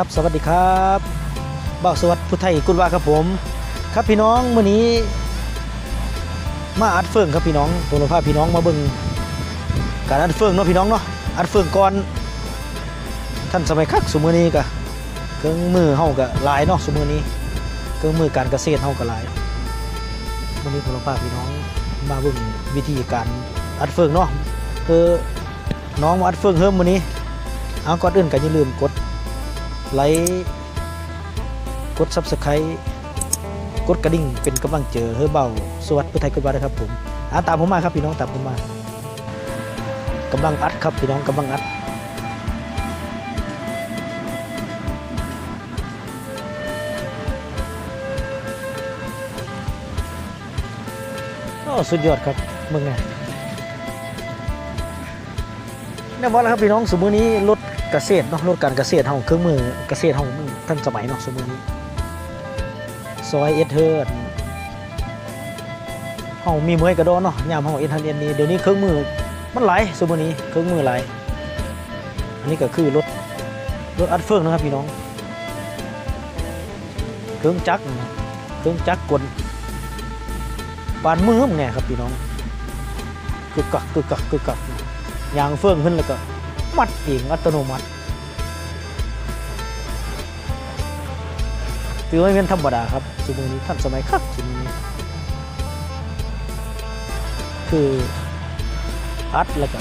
ับสวัสดีครับบ่าวสวัสดิ์พุทธไทยกุลวาครับผม ครับพี่น้องมื้อนี้ มาอัดเฟืองครับพี่น้องตัวเราพาพี่น้องมาเบิ่งการอัดเฟืองเนาะพี่น้องเนาะอัดเฟืองก่อนท่านสมัยคักสมือนี้ก็เครื่องมือเฮาก็หลายเนาะสมือนี้เครื่องมือการเกษตรเฮาก็หลายมื้อนี้ตัวเราพาพี่น้องมาเบิ่งวิธีการอัดเฟืองเนาะคือน้องมาอัดเฟืองเฮิมมื้อนี้เอาก่อนอื่นก็อย่าลืมกด ไลค์กด Subscribe กดกระดิ่งเป็นกำลังเจอเฮอเบาสวัสดิ์พุทธไทยกุลวานะครับผมอาตามผมมาครับพี่น้องตามผมมากำลังอัดครับพี่น้องกำลังอัดโอ้สุดยอดครับมึงไงแน่นอนแล้วครับพี่น้องสมมือนี้รถ เกษตรเนาะรถการเกษตรเฮาเครื่องมือเกษตรเฮามันทันสมัยเนาะสมมือนี้ซอยเอเทิร์นเฮามีเมื่อยกระโดดเนาะยามเฮาเอ็นทันเอ็นนี้เดี๋ยวนี้เครื่องมือมันไหลสมมือนี้เครื่องมือไหลอันนี้ก็คือรถรถอัดเฟืองนะครับพี่น้อง เครื่องจักรเครื่องจักรกลปานมือมนเนี่ยครับพี่น้องกึกกักกึกกักกึกกักยางเฟืองขึ้นแล้วก็ มัดเองอัตโนมัติถือว่าเป็นธรรมดาครับสมัยนี้ท่านสมัยครับสมัยนี้คืออัดแล้วก็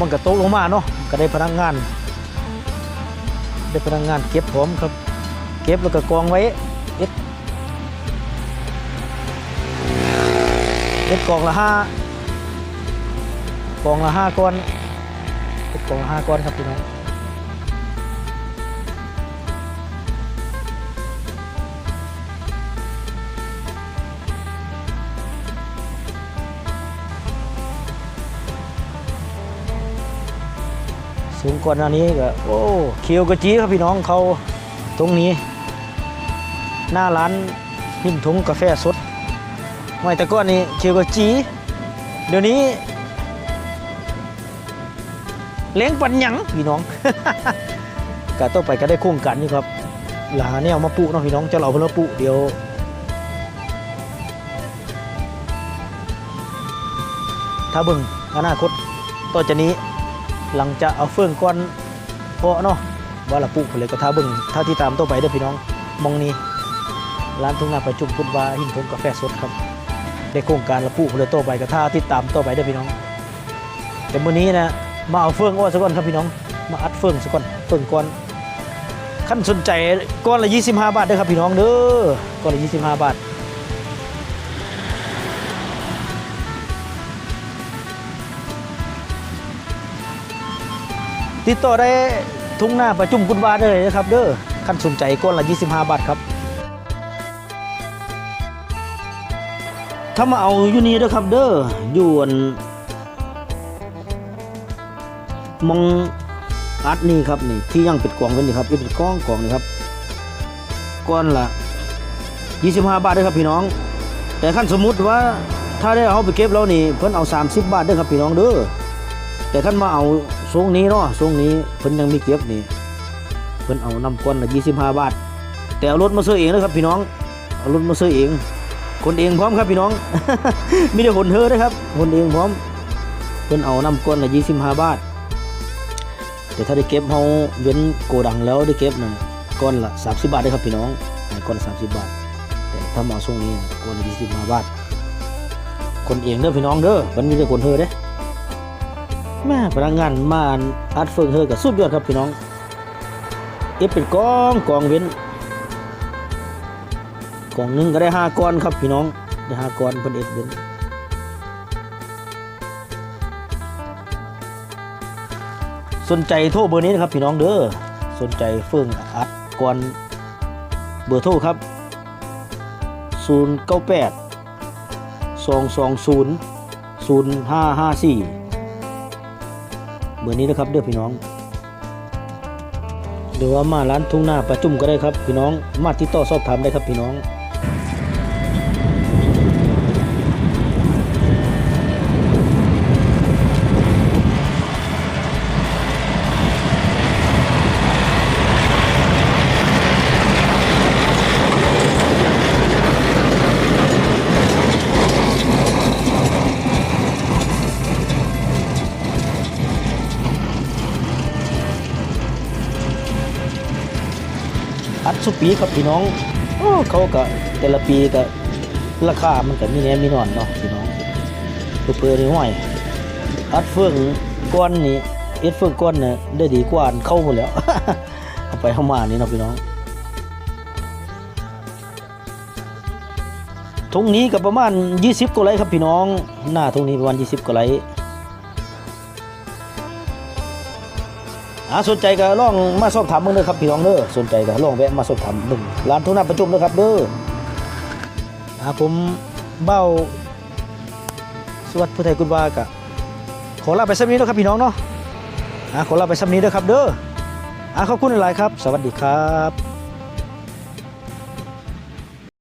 มันก็โตกลงมาเนาะก็ได้พนักงาน ได้พนักงานเก็บผมครับ เก็บแล้วก็กองไว้เอ็ดเอ็ดกองละห้า กองละห้าก้อนเป็นกองละห้าก้อนครับพี่น้องสูงกว่าหนานี้ก็โอ้เคียวกระจีครับพี่น้องเขาตรงนี้ หน้าร้านหิมถุงกาแฟสดไม่แต่ก้อนนี้เคียวกระจี เดี๋ยวนี้ เลี้ยงปันหยังพี่น้องก็ต่อไปก็ได้โครงการอยู่ครับหลาเนี่ยเอามาปลูกเนาะพี่น้องจะเราเพิ่นมาปลูกเดี๋ยวถ้าเบิ่งอนาคตต่อจากนี้หลังจะเอาเฟื่องก้อนเพาะเนาะว่าละปลูกเลยก็ถ้าเบิ่งถ้าที่ตามต่อไปเด้อพี่น้องมองนี้ร้านทุ่งนาประจุมพุทธวาหินทงกาแฟสดครับได้โครงการละปลูกเลยต่อไปก็ถ้าที่ตามต่อไปเด้อพี่น้องแต่มื้อนี้นะ มาเอาเฟืองอ้อซะก่อนครับพี่น้อง มาอัดเฟืองซะก่อนเฟืองก้อนขั้นสนใจก้อนละ 25 บาทเด้อครับพี่น้องเด้อก้อนละ 25 บาทติดต่อได้ทุ่งหน้าประจุมกุฎวาได้เลยนะครับเด้อขั้นสนใจก้อนละ 25 บาทครับ ถ้ามาเอาอยู่นี่เด้อครับเด้ออยู่อัน มองอัดนี่ครับนี่ที่ยังเป็นกล่องเป็นนี่ครับนี่เป็นกล่องกล่องนี่ครับก้อนละ25 บาทเด้ครับพี่น้อง แต่ขั้นสมมุติว่าถ้าได้เอาไปเก็บแล้วนี่เพิ่นเอา 30 บาทเด้ครับพี่น้องเด้อแต่ขั้นมาเอาทรงนี้เนาะทรงนี้เพิ่นยังมีเก็บนี่เพิ่นเอานำก้อนละ25 บาท แต่เอารถมาซื้อเองนะครับพี่น้องเอารถมาซื้อเอง คนเองพร้อมครับพี่น้อง มีแต่คนเธอเด้ครับคนเองพร้อมเพิ่นเอานำก้อนละ25 บาท แต่ถ้าได้เก็บเฮาเว้นโกดังแล้วได้เก็บนะก้อนละ30 บาทได้ครับพี่น้องให้ก้อนละ30 บาท แต่ถ้ามาช่วงนี้ก้อนละ25บาบาท คนเองเด้อพี่น้องเด้อมันมีแต่คนเธอเด้แม่พนักงานมาอัดเฟืองเธอกับสุดยอดครับพี่น้องเอฟเป็นกองกองเว้นกองหนึงก็ได้ห้าก้อนครับพี่น้องได้ห้าก้อนเพิ่นเอฟเว้น สนใจโทรเบอร์นี้นะครับพี่น้องเด้อสนใจเฟื่องอัดก่อนเบอร์โทรครับ 0 9 8 2 2 0 0 5 5 4เบอร์นี้นะครับเด้อพี่น้องหรือว่ามาร้านทุ่งนาประจุมก็ได้ครับพี่น้องมาติดต่อสอบถามได้ครับพี่น้อง อัดสุปีครับพี่น้องเขาก็แต่ละปีก็ราคามันก็มีแน่มีนอนเนาะพี่น้องเพื่อๆนี่ห้อยอัดเฟืองก้อนนี่เอ็ดเฟืองก้อนน่ะได้ดีกว่าเข้าหมดแล้วเอาไปเข้ามานี่เนาะพี่น้องทุงนี้ก็ประมาณ 20กว่าไร่ครับพี่น้อง หน้าทุงนี้ประมาณ 20กว่าไร่ อาสนใจก็ลองมาสอบถามมึงเด้อครับพี่น้องเด้อสนใจก็ลองแวะมาสอบถามมึงร้านทุ่งนาประจุมเด้อครับเด้ออาผมเบ้าสวัสดิ์ผู้ไทยกุณวากะขอลาไปสักนี้นะครับพี่น้องเนาะอ่าขอลาไปสักนี้เด้อครับเด้ออ่าขอบคุณหลายครับ สวัสดีครับ